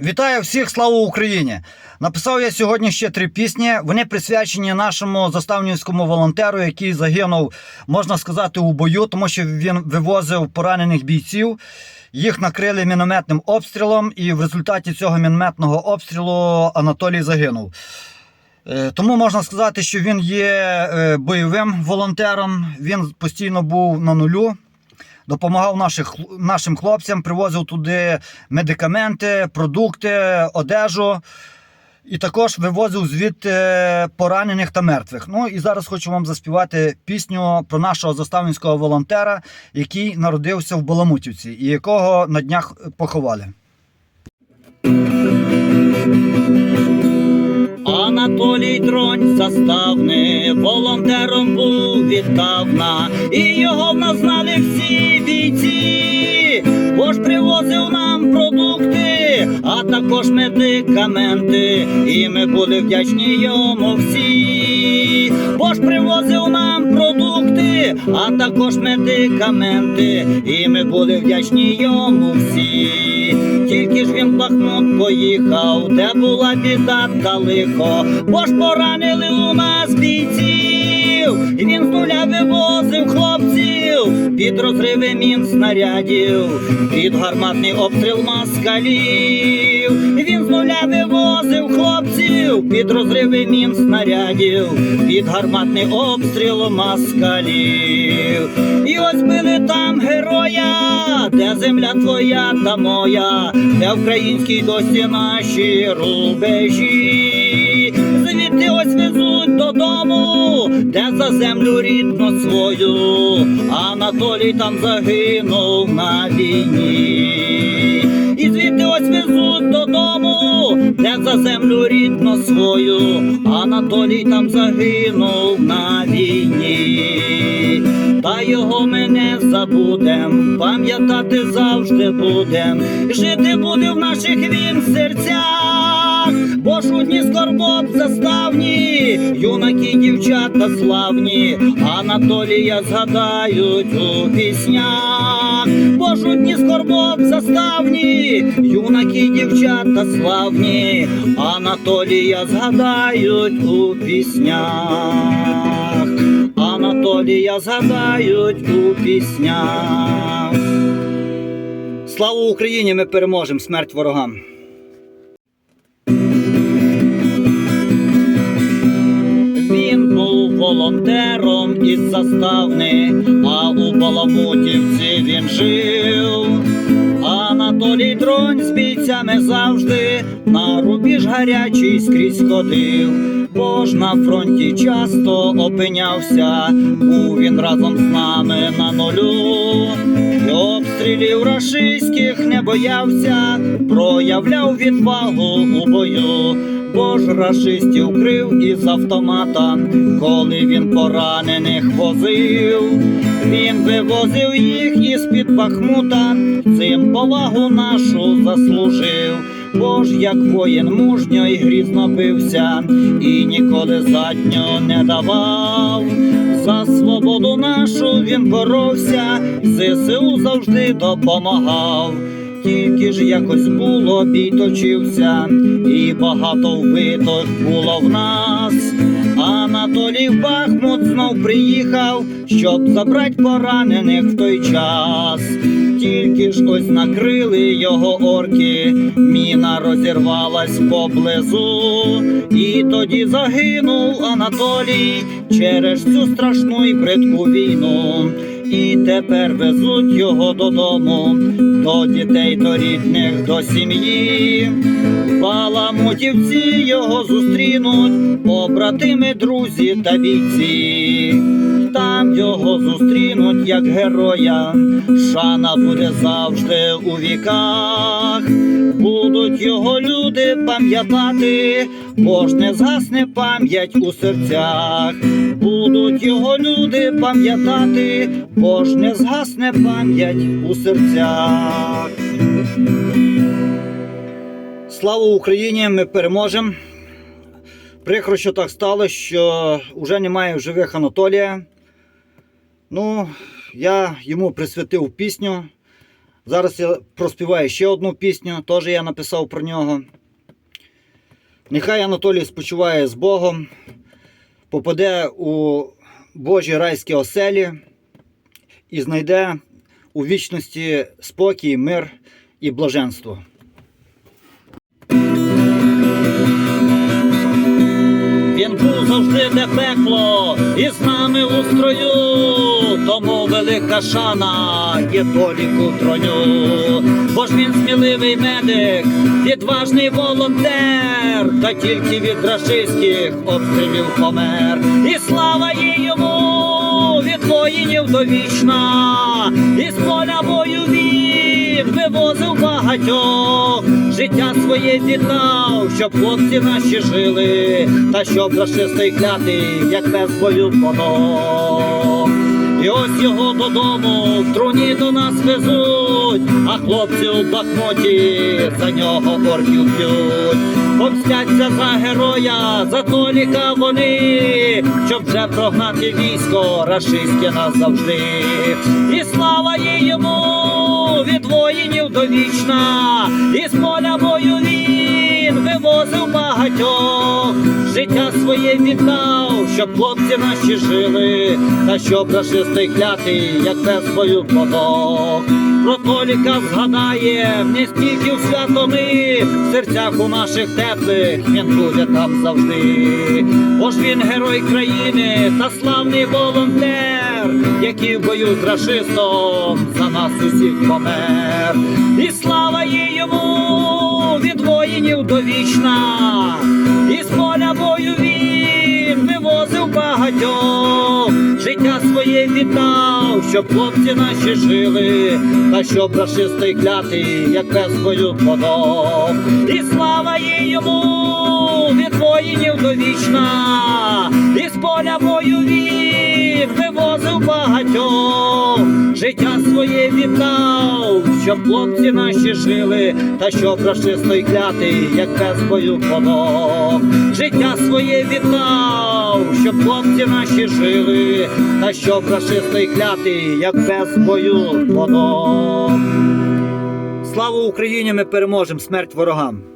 Вітаю всіх, слава Україні! Написав я сьогодні ще три пісні. Вони присвячені нашому заставнівському волонтеру, який загинув, можна сказати, у бою, тому що він вивозив поранених бійців. Їх накрили мінометним обстрілом, і в результаті цього мінометного обстрілу Анатолій загинув. Е, Тому можна сказати, що він є е, бойовим волонтером. Він постійно був на нулю допомагав наших, нашим хлопцям, привозив туди медикаменти, продукти, одежу. І також вивозив звідти поранених та мертвих. Ну і зараз хочу вам заспівати пісню про нашого заставницького волонтера, який народився в Баламутівці і якого на днях поховали. Анатолій Тронь заставний волонтером був віддавна, і його в нас знали всі бійці, бо ж привозив нам продукти, а також медикаменти, і ми були вдячні йому всі, бо ж привозив нам продукти, а також медикаменти, і ми були вдячні йому всі. Тільки ж він Бахмут поїхав, де була біда та лихо, бо ж поранили у нас бійців, і він з нуля вивозив хлопців під розриви мін снарядів, під гарматний обстріл москалів. Він з нуля вивозив хлопців під розриви мін снарядів, під гарматний обстріл москалів. І ось били там героя, де земля твоя та моя, де українські досі наші рубежі. Додому, де за землю рідну свою, Анатолій там загинув на війні. І звідти ось везуть додому, де за землю рідну свою, Анатолій там загинув на війні. Та його ми не забудем, пам'ятати завжди будем, жити буде в наших він серцях, бо шутні скорбот заставні, юнаки, дівчата славні, Анатолія згадають у піснях, бо шутні скорбот заставні, юнаки, дівчата славні, Анатолія згадають у піснях. Анатолія згадають у піснях. Слава Україні! Ми переможемо! Смерть ворогам! Волонтером із заставни, а у Баламутівці він жив. Анатолій Дронь з бійцями завжди на рубіж гарячий скрізь ходив. Бо ж на фронті часто опинявся, був він разом з нами на нулю. І обстрілів рашистських не боявся, проявляв відвагу у бою. Бо ж рашистів крив із автомата, коли він поранених возив, він вивозив їх із під Бахмута, цим повагу нашу заслужив. Бо ж як воїн мужньо й грізно бився, і ніколи задньо не давав. За свободу нашу він боровся, ЗСУ завжди допомагав. Тільки ж якось було, бій точився, і багато вбитих було в нас. Анатолій в Бахмут знов приїхав, щоб забрати поранених в той час. Тільки ж ось накрили його орки, міна розірвалась поблизу, і тоді загинув Анатолій через цю страшну і бридку війну. І тепер везуть його додому, до дітей, до рідних, до сім'ї. Баламутівці його зустрінуть, побратими, друзі та бійці. Там його зустрінуть як героя, шана буде завжди у віках. Будуть його люди пам'ятати, бо не згасне пам'ять у серцях. Будуть його люди пам'ятати, бо не згасне пам'ять у серцях. Слава Україні! Ми переможемо. Прикро, що так стало, що вже немає в живих Анатолія. Ну, я йому присвятив пісню Зараз я проспіваю ще одну пісню, теж я написав про нього. Нехай Анатолій спочиває з Богом, попаде у Божі райські оселі і знайде у вічності спокій, мир і блаженство. Завжди де пекло, і з нами у строю, тому велика шана є толіку троню. Бо ж він сміливий медик, відважний волонтер, та тільки від рашистських обстрілів помер. І слава їй йому від воїнів довічна, і з поля бою він вивозив багатьох, життя своє віддав, щоб хлопці наші жили, та щоб рашистий клятий, як без бою подох. І ось його додому в труні до нас везуть, а хлопці у Бахмуті за нього орків б'ють. Помстяться за героя, за толіка вони, щоб вже прогнати військо рашистське назавжди. І слава їй йому від воїнів довічна, і з поля бою він вивозив багатьох, життя своє віддав, щоб хлопці наші жили, та щоб рашистий клятий, як без бою подох. Про згадає не стільки в свято ми, в серцях у наших теплих він буде там завжди. Бо ж він герой країни та славний волонтер, який в бою з рашистом за нас усіх помер. І слава їй йому від воїнів довічна, і з поля бою своє щоб хлопці наші жили, та щоб рашистий клятий, як без бою подох. І слава їй йому від воїнів довічна, і з поля бою він вивозив багатьох, життя своє віддав, щоб хлопці наші жили, та щоб рашистий клятий, як без бою подох. Життя своє віддав, щоб хлопці наші жили, та щоб рашистий клятий, як без бою подох. Слава Україні! Ми переможемо смерть ворогам!